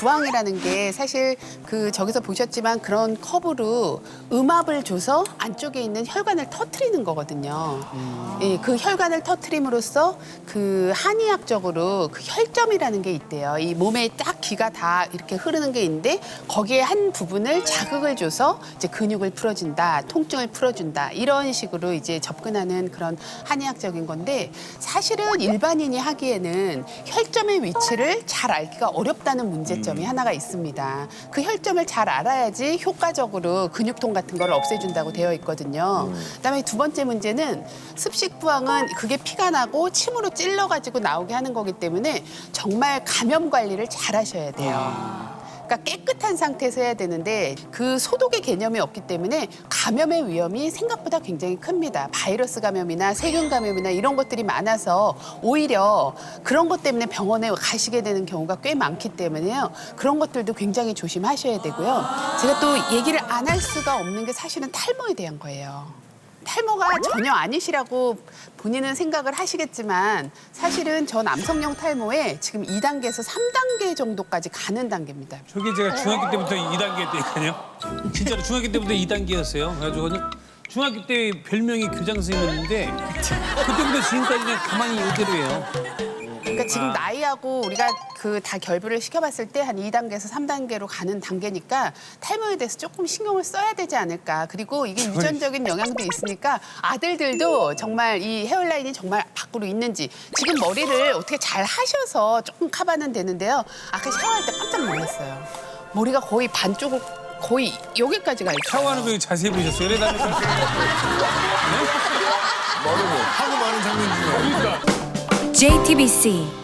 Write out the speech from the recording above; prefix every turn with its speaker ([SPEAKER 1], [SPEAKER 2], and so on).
[SPEAKER 1] 부항이라는 게 사실 그 저기서 보셨지만 그런 컵으로 음압을 줘서 안쪽에 있는 혈관을 터트리는 거거든요. 예, 그 혈관을 터트림으로써 그 한의학적으로 그 혈점이라는 게 있대요. 이 몸에 딱 기가 다 이렇게 흐르는 게 있는데 거기에 한 부분을 자극을 줘서 이제 근육을 풀어준다, 통증을 풀어준다 이런 식으로 이제 접근하는 그런 한의학적인 건데 사실은 일반인이 하기에는 혈점의 위치를 잘 알기가 어렵다는 문제점 이 하나가 있습니다. 그 혈점을 잘 알아야지 효과적으로 근육통 같은 걸 없애준다고 되어 있거든요. 그다음에 두 번째 문제는 습식 부항은 그게 피가 나고 침으로 찔러가지고 나오게 하는 거기 때문에 정말 감염 관리를 잘 하셔야 돼요. 그러니까 깨끗한 상태에서 해야 되는데 그 소독의 개념이 없기 때문에 감염의 위험이 생각보다 굉장히 큽니다. 바이러스 감염이나 세균 감염이나 이런 것들이 많아서 오히려 그런 것 때문에 병원에 가시게 되는 경우가 꽤 많기 때문에요. 그런 것들도 굉장히 조심하셔야 되고요. 제가 또 얘기를 안 할 수가 없는 게 사실은 탈모에 대한 거예요. 탈모가 전혀 아니시라고 본인은 생각을 하시겠지만 사실은 저 남성용 탈모에 지금 2단계에서 3단계 정도까지 가는 단계입니다.
[SPEAKER 2] 저게 제가 중학교 때부터 2단계 때니까요. 진짜로 중학교 때부터 2단계였어요. 그래가지고 중학교 때 별명이 교장 선생님이었는데 그때부터 지금까지 그냥 가만히 이대로예요.
[SPEAKER 1] 지금 나이하고 우리가 그 다 결부를 시켜봤을 때 한 2단계에서 3단계로 가는 단계니까 탈모에 대해서 조금 신경을 써야 되지 않을까. 그리고 이게 유전적인 영향도 있으니까 아들들도 정말 이 헤어라인이 정말 밖으로 있는지 지금 머리를 어떻게 잘 하셔서 조금 커버는 되는데요. 아까 샤워할 때 깜짝 놀랐어요. 머리가 거의 반쪽을 거의 여기까지 가 있어요.
[SPEAKER 2] 샤워하는 거 자세히 보셨어요? 그래 나는
[SPEAKER 3] 하고 많은 장면 중에.
[SPEAKER 2] 그러니까
[SPEAKER 4] JTBC